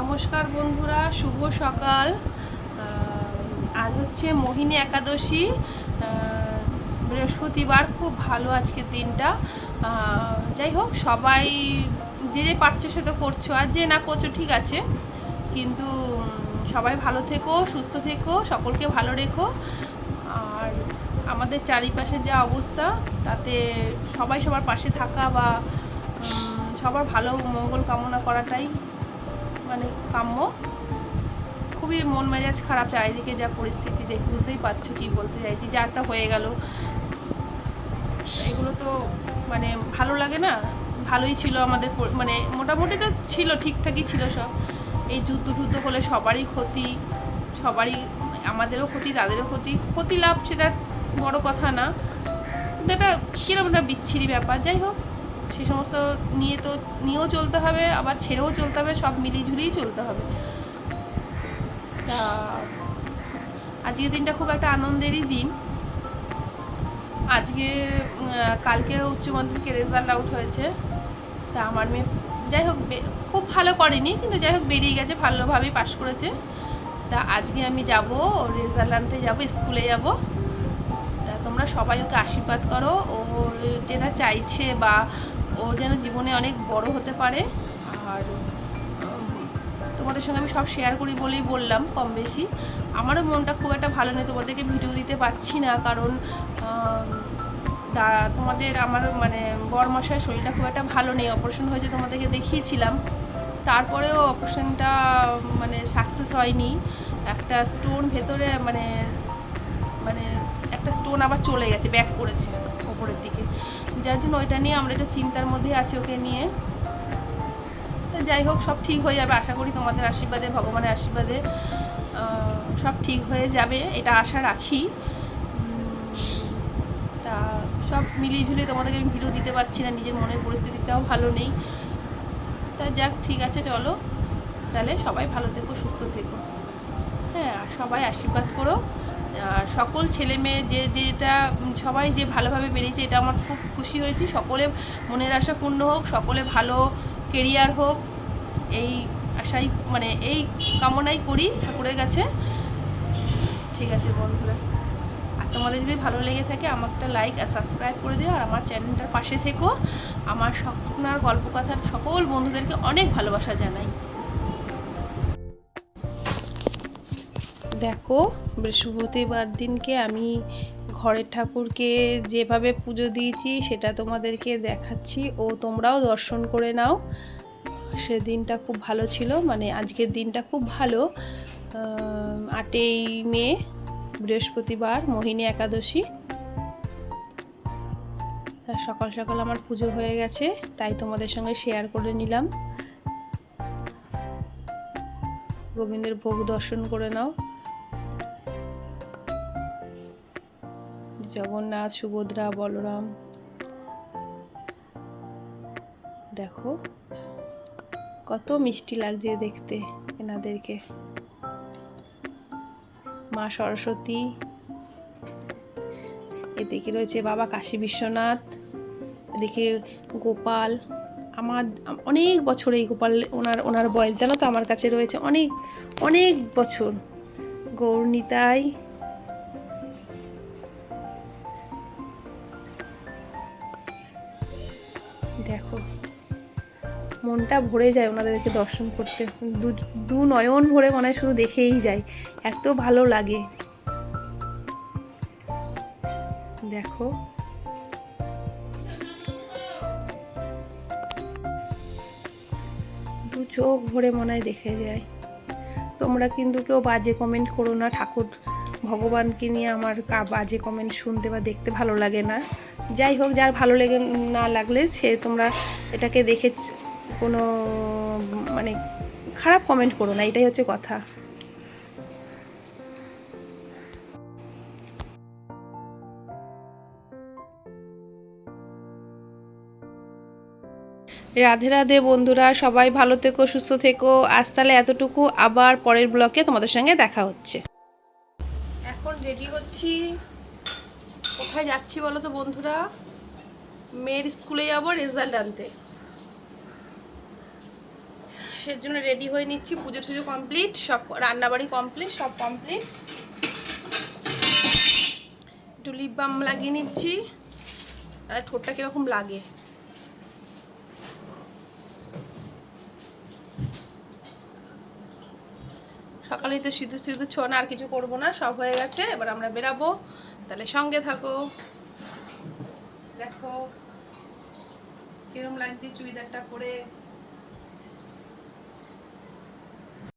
নমস্কার বন্ধুরা, শুভ সকাল। আজ হচ্ছে মোহিনী একাদশী। বৃহস্পতিবার, খুব ভালো আজকের দিনটা। যাই হোক, সবাই যে যে পারছ সে তো করছ, আর যে না করছ, ঠিক আছে। কিন্তু সবাই ভালো থেকো, সুস্থ থেকো, সকলকে ভালো রেখো। আর আমাদের চারিপাশে যা অবস্থা, তাতে সবাই সবার পাশে থাকা বা সবার ভালো মঙ্গল কামনা করাটাই মানে কাম্য। খুবই মন মেজাজ খারাপ, চারিদিকে যা পরিস্থিতি দেখ, বুঝতেই পারছ কি বলতে চাইছি, যা একটা হয়ে গেল। এগুলো তো মানে ভালো লাগে না, ভালোই ছিল আমাদের মানে মোটামুটি তো ছিল, ঠিকঠাকই ছিল সব। এই যুদ্ধ টুদ্ধ হলে সবারই ক্ষতি, সবারই আমাদেরও ক্ষতি, তাদেরও ক্ষতি। ক্ষতি লাভ সেটা বড় কথা না। এটা কীরকম একটা বিচ্ছিরি ব্যাপার, যাই হোক। সে সমস্ত নিয়ে তো, নিয়েও চলতে হবে, আবার ছেড়েও চলতে হবে, সব মিলিয়ে চলতে হবে। তা, আজকের দিনটা খুব একটা আনন্দেরই দিন। আজকে কালকে উচ্চ মাধ্যমিকের রেজাল্ট আউট হয়েছে। তা আমার মেয়ে, যাই হোক খুব ভালো করেনি, কিন্তু যাই হোক, বেরিয়ে গেছে, ভালোভাবেই পাশ করেছে। তা আজকে আমি যাব রেজাল্ট আনতে যাব স্কুলে যাব। তা তোমরা সবাই ওকে আশীর্বাদ করো, ও যেটা চাইছে বা ও যেন জীবনে অনেক বড় হতে পারে। আর তোমাদের সঙ্গে আমি সব শেয়ার করি বলেই বললাম কম বেশি। আমারও মনটা খুব একটা ভালো নেই, তোমাদেরকে ভিডিও দিতে পারছি না কারণ তোমাদের আমার মানে বরমশাই শরীরটা খুব একটা ভালো নেই। অপারেশন হয়েছে তোমাদেরকে দেখিয়েছিলাম। তারপরেও অপারেশনটা মানে সাকসেস হয়নি। একটা স্টোন ভেতরে মানে মানে একটা স্টোন আবার চলে গেছে ব্যাক করেছে, ওপরের দিকে। যার জন্য ওইটা নিয়ে আমরা একটু চিন্তার মধ্যে আছি ওকে নিয়ে। তো যাই হোক, সব ঠিক হয়ে যাবে। আশা করি তোমাদের আশীর্বাদে, ভগবানের আশীর্বাদে সব ঠিক হয়ে যাবে। এটা আশা রাখি। তা সব মিলিয়ে ঝুলিয়ে তোমাদেরকে আমি ভিডিও দিতে পারছি না, নিজের মনের পরিস্থিতিটাও ভালো নেই। তা যাক, ঠিক আছে, চলো। তাহলে সবাই ভালো থেকো, সুস্থ থেকো। হ্যাঁ সবাই আশীর্বাদ করো। সকল ছেলে মেয়ে যে যেটা সবাই যে ভালোভাবে বেরিয়েছে এটা আমার খুব খুশি হয়েছি। সকলে মনের আশা পূর্ণ হোক, সকলে ভালো কেরিয়ার হোক, এই আশাই মানে এই কামনাই করি ঠাকুরের কাছে। ঠিক আছে বন্ধুরা, আর তোমাদের যদি ভালো লেগে থাকে আমার একটা লাইক আর সাবস্ক্রাইব করে দিও, আর আমার চ্যানেলটার পাশে থেকো। আমার স্বপ্নার গল্পকথার সকল বন্ধুদেরকে অনেক ভালোবাসা জানাই। দেখো, বৃহস্পতিবার দিনকে আমি ঘরের ঠাকুরকে যেভাবে পুজো দিয়েছি সেটা তোমাদেরকে দেখাচ্ছি ও তোমরাও দর্শন করে নাও। সেদিনটা খুব ভালো ছিল মানে আজকের দিনটা খুব ভালো। আটই মে, বৃহস্পতিবার, মোহিনী একাদশী। সকাল সকাল আমার পুজো হয়ে গেছে, তাই তোমাদের সঙ্গে শেয়ার করে নিলাম। গোবিন্দের ভোগ দর্শন করে নাও। জগন্নাথ, সুভদ্রা, বলরাম। দেখো, কত মিষ্টি লাগছে দেখতে এনাদেরকে। মা সরস্বতী, এদিকে রয়েছে বাবা কাশী বিশ্বনাথ, এদিকে গোপাল। আমার, অনেক বছর এই গোপাল, ওনার ওনার বয়স, জানো তো আমার কাছে রয়েছে অনেক অনেক বছর। গৌরনিতাই মনটা ভরে যায় ওনাদেরকে দর্শন করতে। দু নয়ন ভরে মনে হয় শুধু দেখেই যায়। এত ভালো লাগে। দেখো। দু চোখ ভরে মনে হয় দেখে যায়। তোমরা কিন্তু কেউ বাজে কমেন্ট করো না। ঠাকুর ভগবানকে নিয়ে আমার বাজে কমেন্ট শুনতে বা দেখতে ভালো লাগে না। যাই হোক, যার ভালো লেগে, না লাগলে সে তোমরা এটাকে দেখে কোনো মানে খারাপ কমেন্ট করো না, এটাই হচ্ছে কথা। রাধে রাধে বন্ধুরা, সবাই ভালো থেকো, সুস্থ থেকো। আজ তাহলে এতটুকু, আবার পরের ব্লকে তোমাদের সঙ্গে দেখা হচ্ছে। এখন রেডি হচ্ছি। কোথায় যাচ্ছি বলো তো বন্ধুরা? মেয়ের স্কুলে যাব রেজাল্ট আনতে। সে জন্য রেডি হয়ে নিচ্ছি। পুজো টুজো কমপ্লিট সব রান্নাবাড়ি কমপ্লিট সব কমপ্লিট একটু লিপ বাম লাগিয়ে নিচ্ছি। আর ঠোঁটটা কীরকম লাগে? সকালেই তো সিধু সিধু ছোনা আর কিছু করব না, সব হয়ে গেছে। এবার আমরা বেরাবো। তাহলে সঙ্গে থাকো। দেখো, কিরম লাগছে চুড়িদারটা পরে?